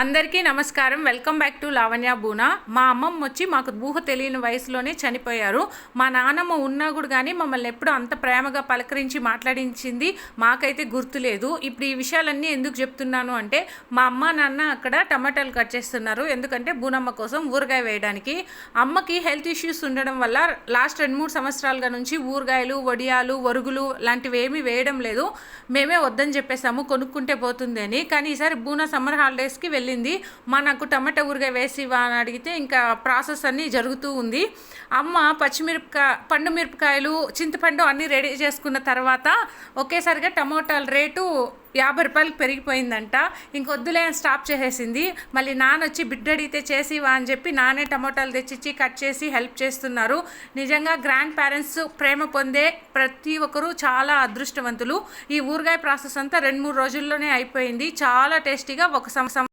అందరికీ నమస్కారం. Welcome back to Lavanya బూనా. మా అమ్మమ్మ వచ్చి మాకు ఊహ తెలియని వయసులోనే చనిపోయారు. మా నాన్నమ్మ ఉన్నా కూడా కానీ మమ్మల్ని ఎప్పుడు అంత ప్రేమగా పలకరించి మాట్లాడించింది మాకైతే గుర్తులేదు ఇప్పుడు ఈ విషయాలన్నీ ఎందుకు చెప్తున్నాను అంటే మా అమ్మ నాన్న అక్కడ టమాటాలు కట్ చేస్తున్నారు. ఎందుకంటే బూనమ్మ కోసం ఊరగాయ వేయడానికి. అమ్మకి హెల్త్ ఇష్యూస్ ఉండడం వల్ల లాస్ట్ రెండు మూడు సంవత్సరాలుగా నుంచి ఊరగాయలు వడియాలు వరుగులు లాంటివి ఏమీ వేయడం లేదు. మేమే వద్దని చెప్పేసాము కొనుక్కుంటే పోతుంది అని కానీ ఈసారి బూనా సమ్మర్ హాలిడేస్కి వెళ్ళి వెళ్ళింది. మా నాకు టమాటా ఊరగాయ వేసి ఇవ్వ అని అడిగితే ఇంకా ప్రాసెస్ అన్నీ జరుగుతూ ఉంది. అమ్మ పచ్చిమిరపకాయ పండు మిరపకాయలు చింతపండు అన్నీ రెడీ చేసుకున్న తర్వాత ఒకేసారిగా టమోటాల రేటు యాభై రూపాయలు పెరిగిపోయిందంట. ఇంకొద్దులే అని స్టాప్ చేసేసింది. మళ్ళీ నాన్న వచ్చి బిడ్డ అడిగితే చేసివా అని చెప్పి నానే టమోటాలు తెచ్చిచ్చి కట్ చేసి హెల్ప్ చేస్తున్నారు. నిజంగా గ్రాండ్ పేరెంట్స్ ప్రేమ పొందే ప్రతి ఒక్కరూ చాలా అదృష్టవంతులు. ఈ ఊరగాయ ప్రాసెస్ అంతా రెండు మూడు రోజుల్లోనే అయిపోయింది. చాలా టేస్టీగా ఒక సంవత్సరం